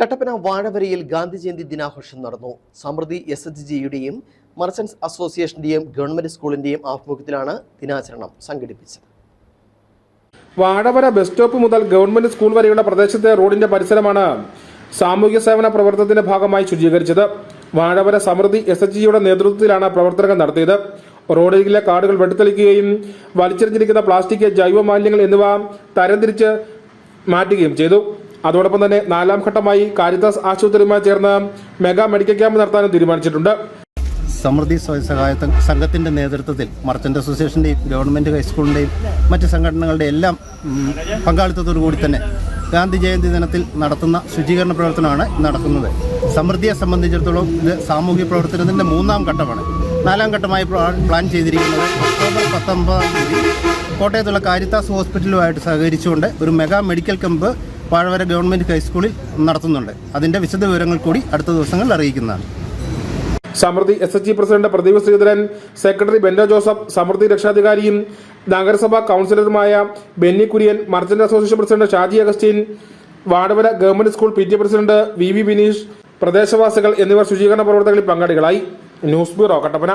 കട്ടപ്പന വാഴവരയിൽ ഗാന്ധി ജയന്തി ദിനാഘോഷം നടന്നു. Samruddhi S H ജിയുടെയും മർച്ചൻസ് അസോസിയേഷന്റെയും ഗവൺമെന്റ് സ്കൂളിന്റെയും ആഭിമുഖ്യത്തിലാണ് ദിനാചരണം സംഘടിപ്പിച്ചത്. വാഴവര ബസ് സ്റ്റോപ്പ് മുതൽ ഗവൺമെന്റ് സ്കൂൾ വരെയുള്ള പ്രദേശത്തെ റോഡിന്റെ പരിസരമാണ് സാമൂഹ്യ സേവന പ്രവർത്തനത്തിന്റെ ഭാഗമായി ശുചീകരിച്ചത്. വാഴവര സമൃദ്ധി എസ് എച്ച് ജിയുടെ നേതൃത്വത്തിലാണ് പ്രവർത്തനങ്ങൾ നടത്തിയത്. റോഡിലെ കാടുകൾ വെട്ടിത്തെളിക്കുകയും വലിച്ചെറിഞ്ഞിരിക്കുന്ന പ്ലാസ്റ്റിക് ജൈവ മാലിന്യങ്ങൾ എന്നിവ തരംതിരിച്ച് മാറ്റുകയും ചെയ്തു. അതോടൊപ്പം തന്നെ നാലാം ഘട്ടമായി കാരിത്താസ് ആശുപത്രിയുമായി ചേർന്ന് മെഗാ മെഡിക്കൽ ക്യാമ്പ് നടത്താനും തീരുമാനിച്ചിട്ടുണ്ട്. സമൃദ്ധി സ്വയം സഹായ സംഘത്തിന്റെ നേതൃത്വത്തിൽ മർച്ചന്റ് അസോസിയേഷന്റെയും ഗവൺമെന്റ് ഹൈസ്കൂളിന്റെയും മറ്റ് സംഘടനകളുടെ എല്ലാം പങ്കാളിത്തത്തോടു കൂടി തന്നെ ഗാന്ധി ജയന്തി ദിനത്തിൽ നടത്തുന്ന ശുചീകരണ പ്രവർത്തനമാണ് നടക്കുന്നത്. സമൃദ്ധിയെ സംബന്ധിച്ചിടത്തോളം ഇത് സാമൂഹ്യ പ്രവർത്തനത്തിന്റെ മൂന്നാം ഘട്ടമാണ്. നാലാം ഘട്ടമായി പ്ലാൻ ചെയ്തിരിക്കുന്നത് ഒക്ടോബർ പത്തൊമ്പതാം തീയതി. കോട്ടയത്തുള്ള കാരിത്താസ് ഹോസ്പിറ്റലുമായിട്ട് സഹകരിച്ചുകൊണ്ട് ഒരു mega medical camp Vazhavara government ഹൈസ്കൂളിൽ നടത്തുന്നുണ്ട്. അതിന്റെ വിശദ വിവരങ്ങൾ കൂടി അടുത്ത ദിവസങ്ങളിൽ അറിയിക്കുന്നതാണ്. Samruddhi S H G president Pradeep Sreedharan secretary ബെൻഡോ Joseph Samruddhi രക്ഷാധികാരിയും നഗരസഭാ കൗൺസിലറുമായ Benny Kurian merchant association president Shaji Augustine Vadavara government school P T president V V Bineesh പ്രദേശവാസികൾ എന്നിവർ ശുചീകരണ പ്രവർത്തനങ്ങളിൽ പങ്കാളികളായി ന്യൂസ് ബ്യൂറോ കട്ടപ്പന.